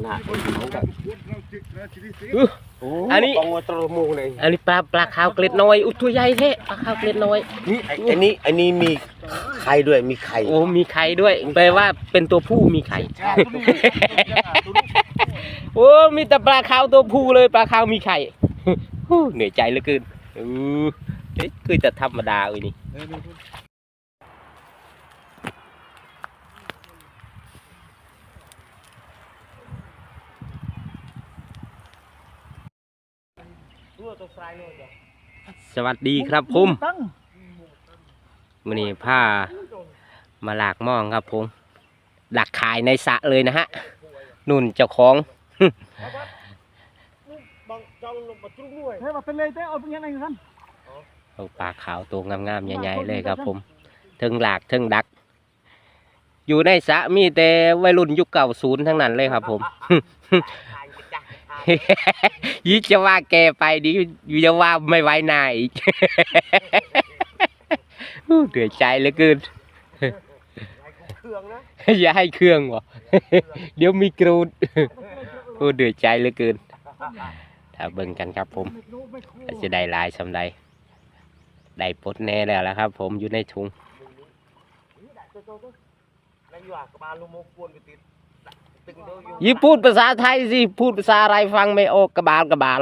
นน่ะคนเขาแบบอื้อโอ้อันนี้ ปองว่าตรมูเลยอันนี้ปลาปลาขาวเกล็ดน้อยอุ้ยตัวใหญ่แท้ปลาขาวเกล็ดน้อย นี่ไอ้อันนี้อันนี้มีไข่ด้วยมีไข่ โอ้มีไข่ด้วยแปลว่าเป็นตัวผู้มีไข่ โอ้มีแต่ปลาขาวตัวผู้เลยปลาขาวมีไข่ ฮู้เหนื่อยใจเหลือเกินอือเอ๊ะคือจะธรรมดาเว้ยนี่ สวัสดีครับผมวันนี้ผ้ามาหลากหมองครับผมหลักขายในสระเลยนะฮะนุ่นเจ้าของเฮ้ยมาเป็นเลยเต้เอาเป็นยังไงกันเอาปลาขาวตัวงามๆใหญ่ๆเลยครับผมเทิงหลากเทิงดัก อยู่ในสระมีแต่วัยรุ่นยุคเก่าศูนย์ทั้งนั้นเลยครับผม ยี่งจะว่าแกไปดิยี่งจะว่าไม่ไว้นาอีกเดือดใจเหลือเกินองนะอย่าให้เครื่องวะเดี๋ยวมีกรูดโอ้เดือดใจเหลือเกิน ถ้าเบิ่งกันครับผมจะได้ลายสำใดได้ปดแน่แล้วละครับ ผมอยู่ในถุงนั่นอ ยี่พูดภาษาไทยสิ พูดภาษาอะไรฟังไม่ออกกระบาลกระบาล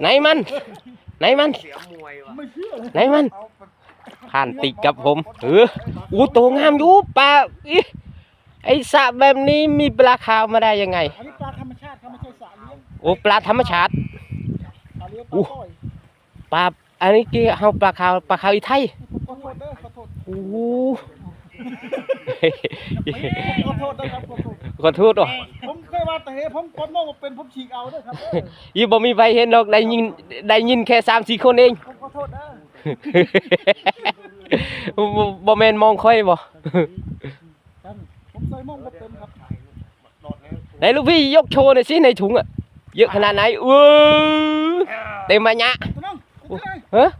ไหนมัน ไหนมัน ไหนมัน ผ่านติดกับผม เอออู้โตงามอยู่ปลาอิไอสระแบบนี้มีปลาขาวมาได้ยังไง อันนี้ปลาธรรมชาติครับไม่ใช่สระเลี้ยงโอ้ปลาธรรมชาติ สระเลี้ยงปลาต้อยปลา อันนี้กี่เฮาปลาขาวปลาขาวอีไทย ขอโทษเด้อขอโทษ โอ้ ขอโทษนะครับขอโทษขอโทษอะผมเคยว่าแต่เฮ้ผมกดมองว่าเป็นผมฉีกเอาเด้อครับเด้อยี่บ่มีใครเห็นดอกได้ยินได้ยินแค่สามสี่คนเองผมขอโทษเด้อบ่บ่แม่นมองค่อยบ่ครับผมใส่มองบ่เป็นครับไหนลูกพี่ยกโชว์หน่อยสิในถุงอะเยอะขนาดไหนเออเต็มมาญะตัวน้องตัวน้องเฮ้ย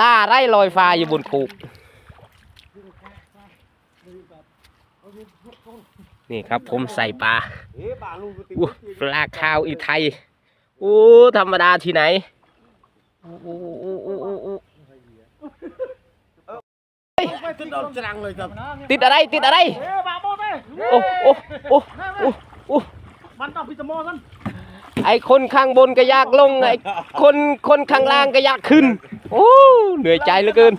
ล่าไร่ลอยฟ้าอยู่บนคู นี่ครับ ผมใส่ปลาเอ๊ะบาลูกก็ติดอู้ปลาขาวอีไทยโอ้ธรรมดาที่ไหนโอ้โอ้โอ้โอ้โอ้โอ้ติดโดนจรังเลยครับติดอะไรติดอะไรเอ้บาโมเต้โอ้โอ้โอ้โอ้โอ้มันต้องพิจารณาท่านไอคนข้างบนก็อยากลงไอคนคนข้างล่างก็อยากขึ้น โอ้เหนื่อยใจเหลือเกิน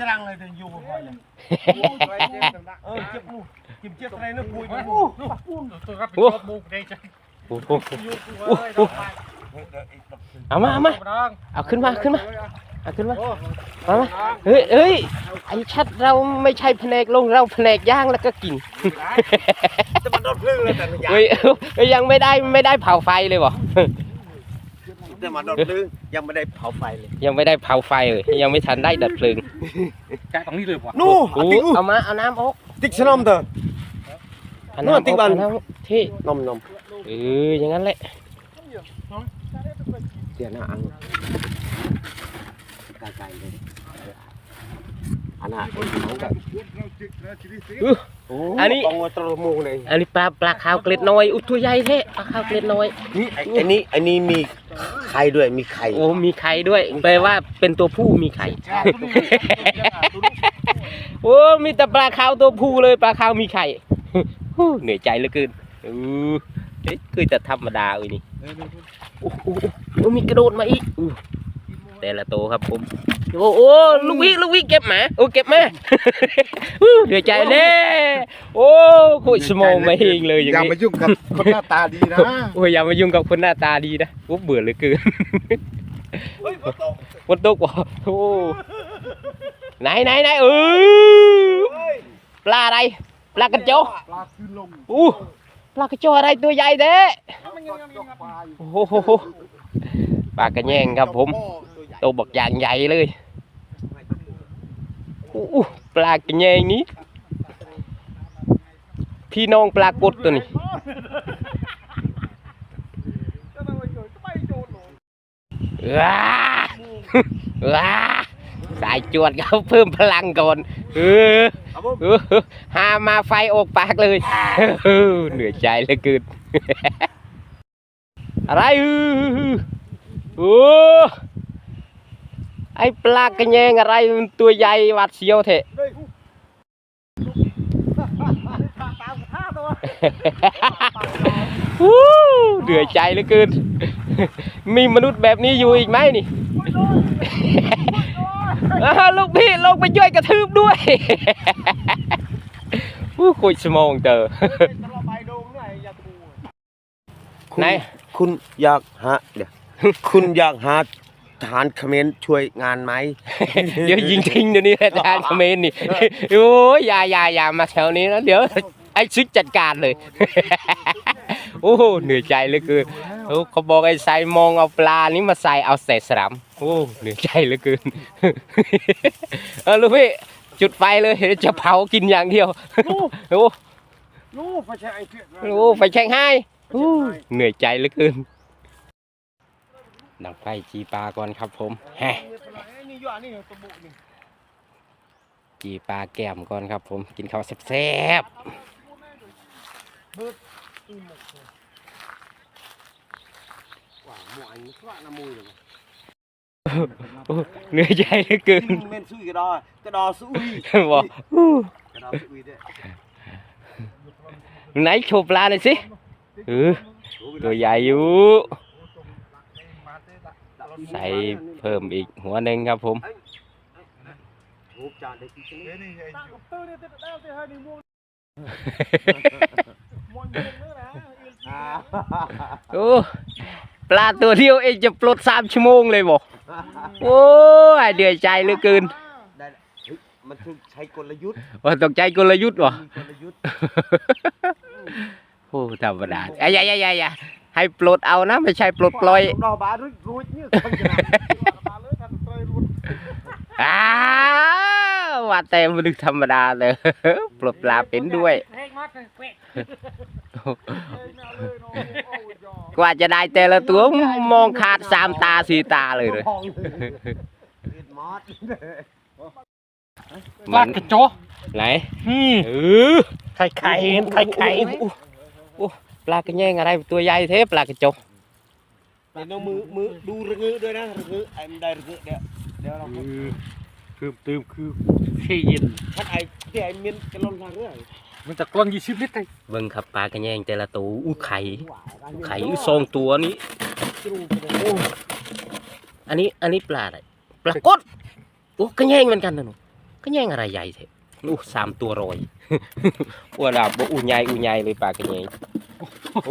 จรังเลยแต่อยู่บ่อยเลยเออเจ็บมูเจ็บเจ็บอะไรนะปุยมันอู้อู้ตัวรับผิดโอ้ชอบมุกได้จ้ะโอ้โหอยู่กูเอ้ยดอกไม้เอามาเอามาน้องเอาขึ้นมาขึ้นมาเอาขึ้นมามามาเฮ้ยเฮ้ยไอชัดเราไม่ใช่แผนกลงเราแผนกย่างแล้วก็กินจะมาโดนพึ่งเลยแต่ยังเฮ้ยเอ้ยยังไม่ได้ไม่ได้เผาไฟเลยบ่จะมาโดนพึ่งยังไม่ได้เผาไฟเลย ยังไม่ได้เผาไฟเลยยังไม่ทันได้ดับเพลิงแกะตรงนี้เลยว่ะนู่โอ้เอามาเอาน้ำออกติ๊กชนมเถอะเอานู่น้ำนติ๊ออกกบ้านเอาน้ำออกที่นมนมเอออย่างนั้นแหละเดี๋ยวนะอังไกลๆเลยอันน่ะคนเขาแบบอื้อโอ้อันนี้ปองว่าตรมูเลยอันนี้ปลาปลาขาวเกล็ดน้อยอุ้ยตัวใหญ่แท้ปลาขาวเกล็ดน้อยนี่ไอ้อันนี้อันนี้มีไข่ด้วยมีไข่โอ้มีไข่ด้วยแปลว่าเป็นตัวผู้มีไข่โอ้มีแต่ปลาขาวตัวผู้เลยปลาขาวมีไข่ฮู้ เหนื่อยใจเหลือเกินเออเอ๊ะคือจะธรรมดาเว้ยนี่โอ้โหโอ้มีกระโดดมาอีกอู้แต่ละโตวครับผมโอ้โอ้ลูกวิลูกวิเก็บหมาโอ้เก็บมาฮู้เหนื่อยใจเน่โอ้คุยสมองมาเองเลยอย่างอย่านี้มายุ่งกับคนหน้าตาดีนะโอ้ยอย่ามายุ่งกับคนหน้าตาดีนะโอ้เบื่อเหลือเกินฝนตกบ่โอ้ไหนไหนไหนเออปลาอะไร ปลากระโจปลาคืนลงอู้ปลากระโจอะไรตัวใหญ่เด้มันยังยังยังปลาอยู่โอ้โหปลากระแยงครับผมตัวบักอย่างใหญ่เลยอู้ปลากระแยงนี้ พี่น้องปลากดตัวนี้ก็ไม่โจรก็ไม่โจรหรอกว้าว้าสายจวดเขาเพิ่มพลังก่อนเออเอาเออ หามาไฟออกปากเลยเออเหนื่อยใจเหลือเกินอะไรเออโอ้ไอ้ปลากระแยงอะไรมันตัวใหญ่หวัดเสียวเถอะเลยกูตามท่าตัววู้เหนื่อยใจเหลือเกิน มีมนุษย์แบบนี้อยู่อีกไหมนี่อ้าว ลูกพี่ลงไปช่วยกระทืบด้วยอู้คุยสมองเตอตลอดไปโดงเนี่ยอย่าตูไหนคุณอยากหาเดี๋ยวคุณอยากหาทหารเขมรช่วยงานไหมเดี๋ยวยิงทิ้งเดี๋ยวนี้ทหารเขมรนี่โอ้ยอย่าอย่าอย่ามาแถวนี้นะเดี๋ยวไอ้ซึกจัดการเลย โอ้เหนื่อยใจเหลยคือโอ้เขาบอกไอ้ใส่มองเอาปลานี้มาใส่เอาใส่สลัมโอ้เหนื่อยใจเหลือเกินเออลูกพี่จุดไฟเลยเดี๋ยวจะเผากินอย่างเดียวโอ้ลูกไฟแช็กไอ้เพี้ยโอ้ไฟแช่งให้โอ้เหนื่อยใจเหลือเกินดังไฟจีปลาก่อนครับผมแฮะนี่อยู่อันนี้ตัวบุนี่จีปลาแก้มก่อนครับผม กินข้าวแซ่บๆโอ้ เหนื่อยใจเหลือเกินเม่นซุยกระดอกระดอซุยบอกกระดอซุยเด้อไหนโชว์ปลาหน่อยสิเออตัวใหญ่อยู่ใส่เพิ่มอีกหัวหนึ่งครับผมรูปจานได้กี่ชิ้นนี่ไอ้ตื้อเนี่ยตื้อได้ตื้อให้นี่ม่วงม่วงเยอะเลยนะอ่าโอ้ ปลาตัวเดียวเองจะปลดสามชั่วโมงเลยบอกโอ้ยเดือดใจเหลือเกินได้ละเฮ้ยมันต้องใช้กลยุทธ์ว่าตกใจกลยุทธ์วะมีกลยุทธ์โอ้ธรรมดาไอ้ยอย่าอย่าอย่าอย่าให้ปลดเอานะ ไม่ใช่ปลดปล่อยดอกบารุดรุดเนี่ยคนจะมาเลยท่านเตยรุ่นอ้าวว่าแต่มนุษย์ธรรมดาเลยปลดปลาเป็นด้วย กว่าจะได้แต่ละตัวมองขาดสามตาสี่ตาเลยเลยพองเลยเอ็ดมอสปลากระโจไหนนี่เออไข่ไข่ไข่ไข่โอ้โหโอ้โหปลากระแยงอะไรตัวใหญ่เทปลากระจกเดี๋ยวน้องมือมือดูระงือด้วยนะระงือไอ้มันได้ระงือเดี๋ยวเดี๋ยวเราคือตืมคือขี้เย็นท่านไอ้ที่ไอ้เมียนกระลอนทางเรื่อง มันจะกล้องยี่สิบลิตรเลยเบิ่งครับปลากระแยงแต่ละตัวอู้ไข่ไข่อู้ทรงตัวนี้โอ้อันนี้อันนี้ปลาอะไรปลากดโอ้กระแยงเหมือนกันนะหนูกระแยงอะไรใหญ่เทปโอ้สามตัวรอยอ้วนอะบ่อู้ใหญ่อู้ใหญ่เลยปลากระแยงโอ้โห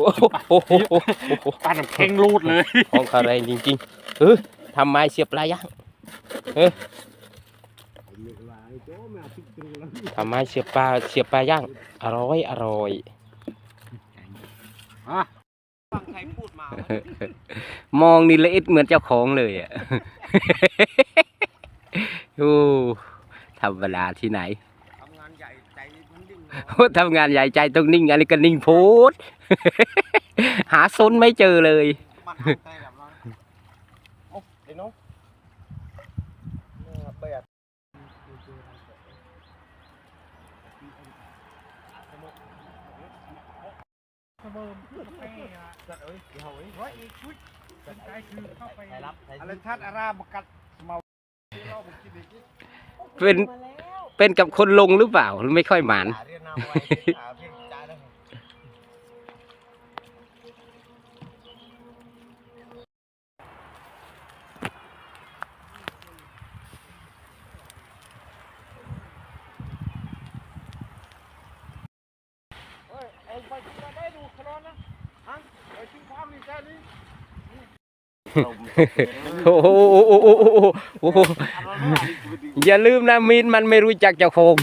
โอ้โหโอ้โหปลาน้ำแข็งรูดเลยของเขาแรงจริงๆเออทำไม้เสียบปลาย่างเออ ทำไม้เสียบปลาเสียบปลาย่างอร่อยอร่อยอะฟังใครพูดมามองนี่ละเอียดเหมือนเจ้าของเลยอะโอ้ธรรมดาที่ไหนทำงานใหญ่ใจมันดิ้งโอ้ทำงานใหญ่ใจต้องนิ่งอันนี้ก็นิ่งโพดหาซนไม่เจอเลย มันหายใจแบบนั้นโอ้เดี๋ยวน้องเบียด เบิร์มอเป้อะจัดเอ้ยเดี๋ยวเอ้ยร้อยเอกชุดสนใจคือเข้าไปใครรับใครอะไรทัดอาราบกัดเมาเป็นเป็นกับคนลงหรือเปล่าหรือไม่ค่อยหมานาเรียนนาไว้หาเพียงใจแล้ว เฮ้ยเอาไปกินได้ดูขนอนนะฮะไปกินความนี่แค่นี้ โอ้โหโอ้โหโอ้โหโอ้โหอย่าลืมนะมีนมันไม่รู้จักเจ้าของ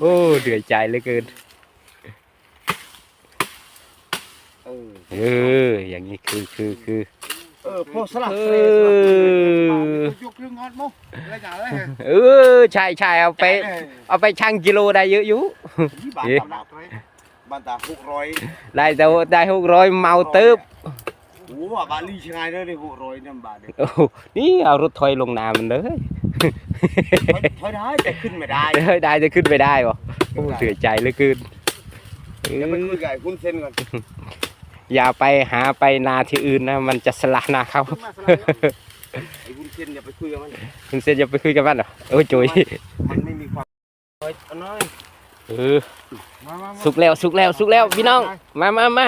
โอ้เดือดใจเหลือเกินเออเอออย่างนี้คือคือคือเออพอสลับเอเสลสลับอยกเครื่องงอดมั้งอะไรอย่างไรเออใช่ใช่เอาไป เอาไปชั่งกิโลได้เยอะอยู่ ที่บ้านตาบักเลยบ้านตาหกร้อยได้แต่ว่าได้หกร้อยเมาเติบโอ้ว่าบาลีชงายเด้อนี่600นำบาทเด้โอ้โหนี่เอารถถอยลงน้ำมันเลยถอยได้แต่ขึ้นไม่ได้เฮ้ยได้จะขึ้นไปได้บ่โอ้เสียใจเหลือเกินเอเดี๋ยวไปอคุยกับไอ้คุณเซนก่อนอย่าไปหาไปนาที่อื่นนะ มันจะสละนาเขาไอ้คุณเซนอย่าไปคุยกับมันคุณเซนจะไปคุยกับมันเหรอโอ้ยจุย มันไม่มีความเฮ้ยเอาหน่อย เออสุกแล้วสุกแล้วสุกแล้วพี่น้อง มามามา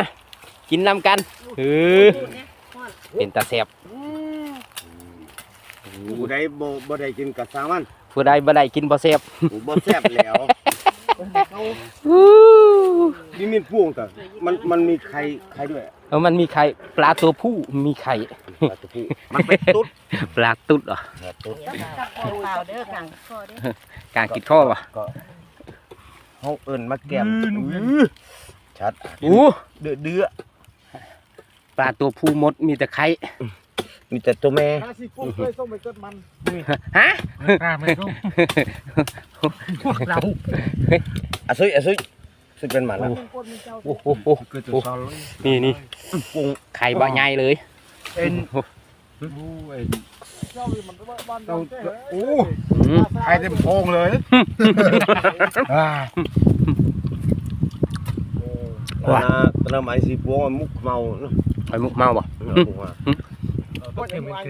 กินนำกันเออเป็นตาแซ่บผู้ใดบ่บ่ได้กินกับสร้างมันผู้ใดบ่ได้กินบ่แซ่บผู้บ่แซ่บแล้วนี่มีพ่วงแต่มันมันมีไข่ไข่ด้วยเออมันมีไข่ปลาตัวผู้มีไข่ปลาตัวผู้มันเป็นตุ๊ดปลาตุ๊ดเหรอตุ๊ดจับเปล่าเด้อขังคอเด้อกางกิดข้อป่ะ เฮาเอิ้นมาแก้มอื้อชัดอู้เดือดเดือปลาตัวผู้มดมีแต่ไข่มีแต่ตัวแม่ถ้าสิปุ๊บเคยส่งไปเกิดมันฮะกล้าไม่รู้พวกเราอะซุยอะซุยซุยเป็นหมาแล้วคนมีเจ้าโอ้โหโอ้โหนี่นี่ไข่บะใหญ่เลยเอ็น เจ้ามันบ้านเราเจ้าโอ้อืมไข่เต็มโพงเลยอ่าว่าตอนนั้นไอ้สิพวงมันมุกเมาเนาะไข่มุกเมาป่ะเอาพวกมาก็ยังมึงอั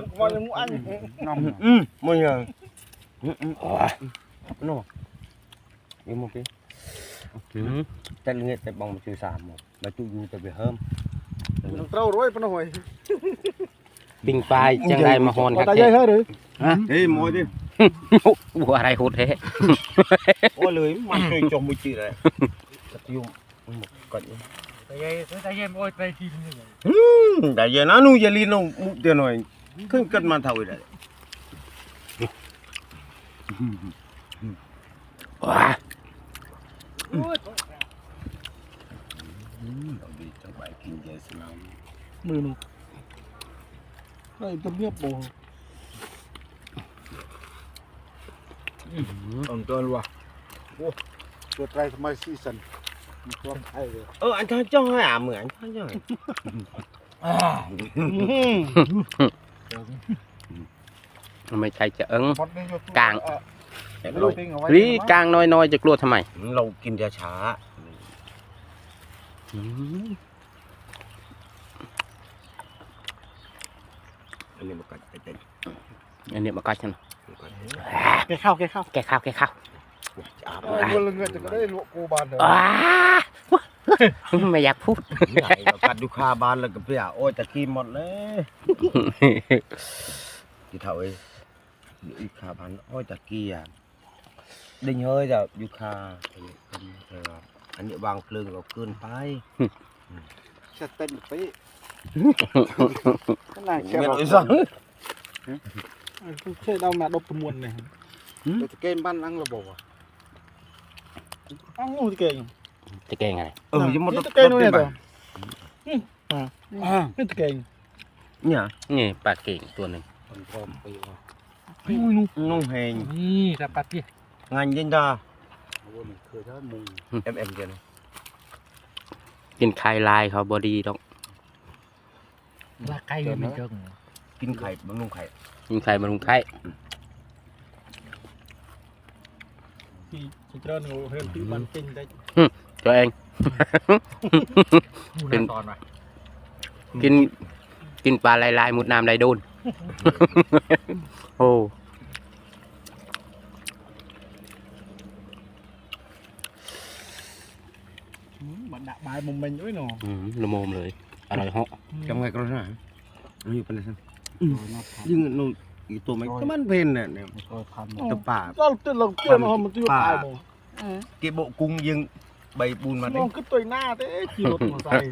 นว่ายังมึงอันน้องอืมมันยังอืมอืมอ๋อโน่ยังมึงพี่อืม แต่เงี้ยแต่บองมันชื่อสามหมดมาจุยูแต่ไปเฮิม เต้าร้อยปนหอยปิ้งปลายจังได้มาฮอนครับตาใหญ่เท่เฮ้ยหรือเฮ้ยมวยดิบัวอะไรโหดแท้โอ้เลยมันช่วยจมมือจีเลยสักยุ่มก่อนแต่ยัยแต่ยัยโอ้ยไปทีนี่แต่ยังนั้นนูอย่าลีนงมุกเดียวหน่อยขึ้นกันมาเท่าไหร่ว้า ดีสบายกินเยอะสิน้มือหนูไอ้ตัวเมียโบต้นต้นว่ะตัวไตรทำไมซีซันมีความไทยเลยำเอออันท่านจ้องให้อะเหมือนท่านจ้องไม่ใช่จะเอิงมดนี่อยู่กลางลูกปิ้งเอาไว้รีกลางน้อยๆจะกลัวทำไม เรากินยาช้าอื อันนี้มันกัดไปเต็มอันนี้มากัดฉันแกเข้าแกเข้าแกข้าวแกข้าวอาบเออคนละเงินจะก็ได้ลวกกูบานเด้ออ้าไม่อยากพูดใหญ่กัดดูคาบานแล้วก็เปรี้ยโอ้ยตะกี้หมดเลยที่เท่าไอ้อีคาบานโอ้ยตะกี้อะดิ้งเฮ้ยจะอยู่คาอันนี้วางเพลิงเราเกินไปจะเต้นไป ขนาดแค่เมียนเราไอ้สังเคยเอามาดบประมวลเนี่ยจะเกมบ้านนั่งระบบอะอ้าวงูจะเก่งจะแกล้งอะไรเออยังหมดจะเก่งเนี่ยตัวนี่จะเก่งเนี่ยนี่ปลาเก่งตัวหนึ่งนุ่งแหงนี่แต่ปัดที่งานยินดาเคยได้มูเอ็มเอ็มเจนกินไข่ลายเขาบอดีต้อง ลาไก่ไม่เจงกินไข่บำรุงไข่กินไข่มาลุงไข่ที่จะเจอหนูเห็นที่มันเป็นได้ตัวเองเป็นตอนว่ะกิน กินปลาลายลายๆมุดน้ำลายโดน โอ้มันด่าบายมุมมันด้วยเนาะอืมละโมมเลย อร่อยเหาะ จำไงก็ได้นี่เป็นอะไรสักยิ่งนู่นอีตัวไม่ก็มันเพนเนี่ยเนี่ยตัวป่าก็ตื่นลงเตือนมันตื่นตายบ่อืมเก็บโบกุงยิงใบปูนมาน้ดิองก็ตัวหน้าเต้ขี่รถมอเตอร์ไซค์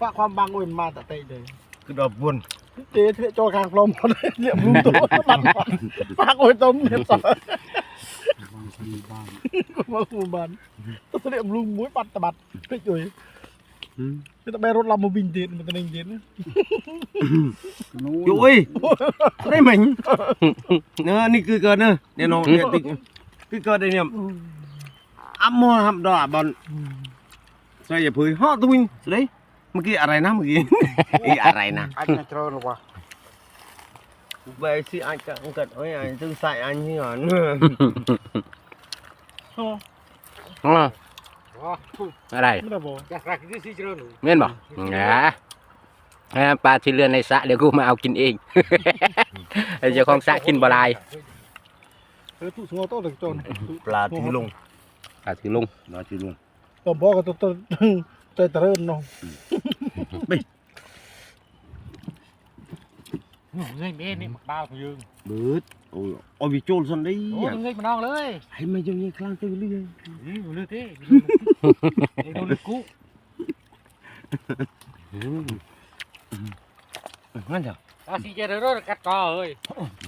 ฝากความบางเว้นมาแต่เต้เลยคือดอกบุญเจ๊เทโจคางพรมหมดเลยเรียบรู้ตัวบันฝากโอ้ยต้มเนี่ยต่อมาคุบั นตัวเรียบรู้มุ้ยปัดตะบัดไปจุยคือตะเบรถลำมาบินเด็ดมันตะเน่งเด็ดนะจุ้ยได้ไหมเนอะนี่คือเกิดเนอะเนี่ยน้องเนี่ยติ๊กคือเกิดไอ้เนี่ยอัมมอฮัมดอบอลใส่อย่าพื้นห่อตุ้งสิเมื่อกี้อะไรนะเมื่อกี้อีอะไรนะ anh nhà trơn rồi bà ไปสิ อันจะอันกัดเอ้ยอันตึงใส่อันนี้ก่อนอ๋ออะไรไม่ได้บอกอยากรักที่สิเจริญหนูเม่นบอกนะอ่าปลาที่เรือนในสระเดี๋ยวกูมาเอากินเองไอ้เจ้าของสระกินบลายเออตู้สงอโต้ถึงจนปลาที่ลุงปลาถือลุงปลาที่ลุงตัวพ่อก็ตัวตัวตัวเตริญเนาะ เงยเมนี่บ้าของยืงเบิดโอ้ยเอาวิโจลสันได้โอ้เงยมาน้องเลยให้มันยังยังคลางตัวเรื่อยนี่อยู่เลยที่ดูลึกกูงั้นจ้ะอาสิเจริญกัดคอเอ้ย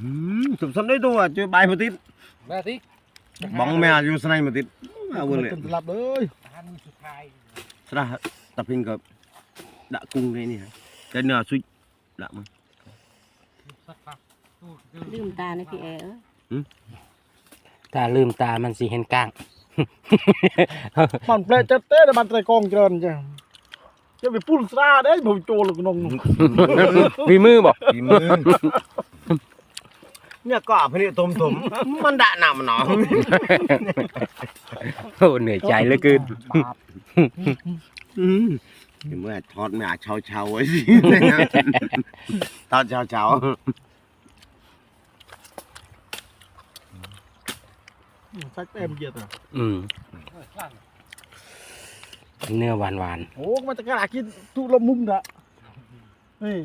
อืมสมสันได้ตัวช่วยใบมาติดมาสิบังแม่อยู่สนายมาติดเอาเลยเป็นหลับเลยทานสุดท้ายสระตะพิงกับดะกุ้งนี่นี่ฮะแต่เนื้อสุดดะมันสักพัก ลืมตาในพี่แอร์เอ้ยถ้าลืมตามันสิเห็นก้าง มันแปลกจัดเต้แต่มันไตรกองเจริญจ้ะจะไปปุ่นซาได้ผมโจลกนงวีมือบอกฝีมือเนี่ยก็พนี่ต้มต้มๆมันดะหนำหนอโอ้เหนื่อยใจเหลือเกินอืมเมื่อทอดแม่เช้าเช้าๆไว้สิทอดเช้าเช้า ซักแอมเกียร์อะอืมเนื้อหวานหวานโอ้มันจะกระดาษกินทุลมุมนะนี่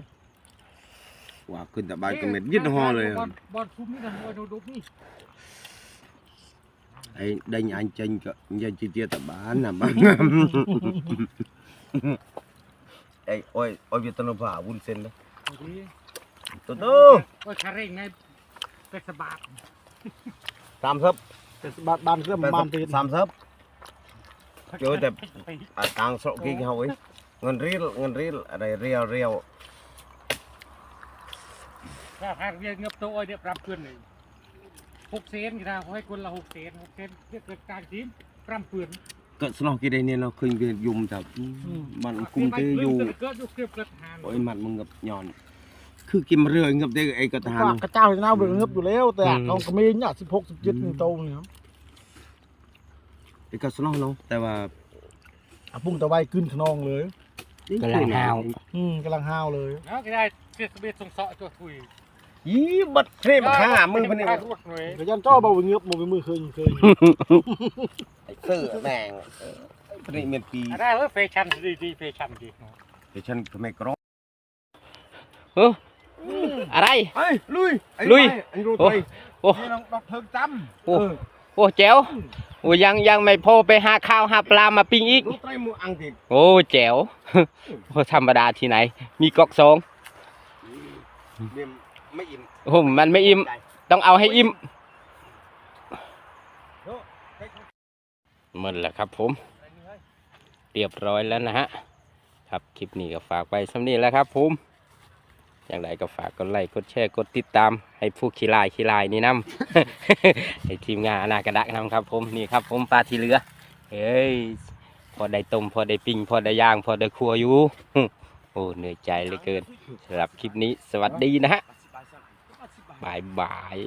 ๆว่าขึ้นแต่บ้านก็เม็ดยึดห่อเลยบอลบอลทุ่มนี่นะบอลดุนี่ไอ้ได้อันเจนก็ยังจีเตียแต่บ้านน่ะบ้านไอ้โอ้ยโอ้ยตนผ่าวุ้นเส้นนะตัวโตโอ้ยคาเร่งไงเป็ดสบาดสามซับแต่บานบานเครื่องบานตีนสามซับเจอแต่อะกลางสระกินเขาไอ้เงินรีลเงินรีลอะไรเรียวเรียวถ้าทางเรียนเงือบโตอ้อยเดี๋ยวปรับเพื่อนเลยหกเซนกี่ทางเขาให้คนละหกเซนหกเซนเรียกเกิดการทีมปรับเพื่อนก็สนองกี่ได้เนี่ยเราเคยเวียนยุมจับมันกุมเตยอยู่เกิดอยู่เกือบเกิดหานโอ้ยมันมึงกับย้อนคือกิน เรือกับเด็กไอ้กระทานกระเจ้าจะน่าเบื่อเงือบอยู่แล้วแต่เอากระเมนเนี่ยสิบหกสิบเจ็ดนี่โตเนี่ยไอ้ก็สนองเนาะแต่ว่าอะปุ้งตะไวขึ้นขนองเลย กำลังหาว อืมกำลังห้าวเลยแล้วก็ได้เสียสเบียส่งเสาะตัวคุยยี่บัดเทรมข้ามือพันนี่รวดเลยกระยันจ้อเบาเงือบโมเป็นมือเคยเคยไอ้เสื้อแดงพันนี่เมียนปีได้เออแฟชั่นดีดีแฟชั่นดีเดี๋ยวฉันก็ไม่กรอเอออะไรไอ้ลุยลุยไอ้รูโอ้ไปโอ้ นี่น้องดอกเพิงจโอ้ โอ้แจ๋วโอ้ยังยังไม่พอไปหาข้าวหาปลามาปิ้งอีกรูไตรมืออังติดโอ้แจ๋วโอ้ธรรมดาที่ไหน มีกอกสองเดี๋ยวไม่อิ่มโอ้มันไม่อิ่ม ต้องเอาให้อิ่มหมดแล้วครับผม เรียบร้อยแล้วนะฮะ ครับคลิปนี้ก็ฝากไปสำนี้แล้วครับผม อย่างไรก็ฝากกดไลค์กดแชร์กดติดตามให้ผู้ขี้ลายขี้ลายนี่นำให้ทีมงานอนากระดักนำครับ ผมนี่ครับ ผมปลาที่เหลือเฮ้ยพอได้ต้มพอได้ปิ้งพอได้ย่าง พอได้ครัวอยู่โอ้เหนื่อยใจเหลือเกินสำหรับคลิปนี้สวัสดีนะฮะบายบาย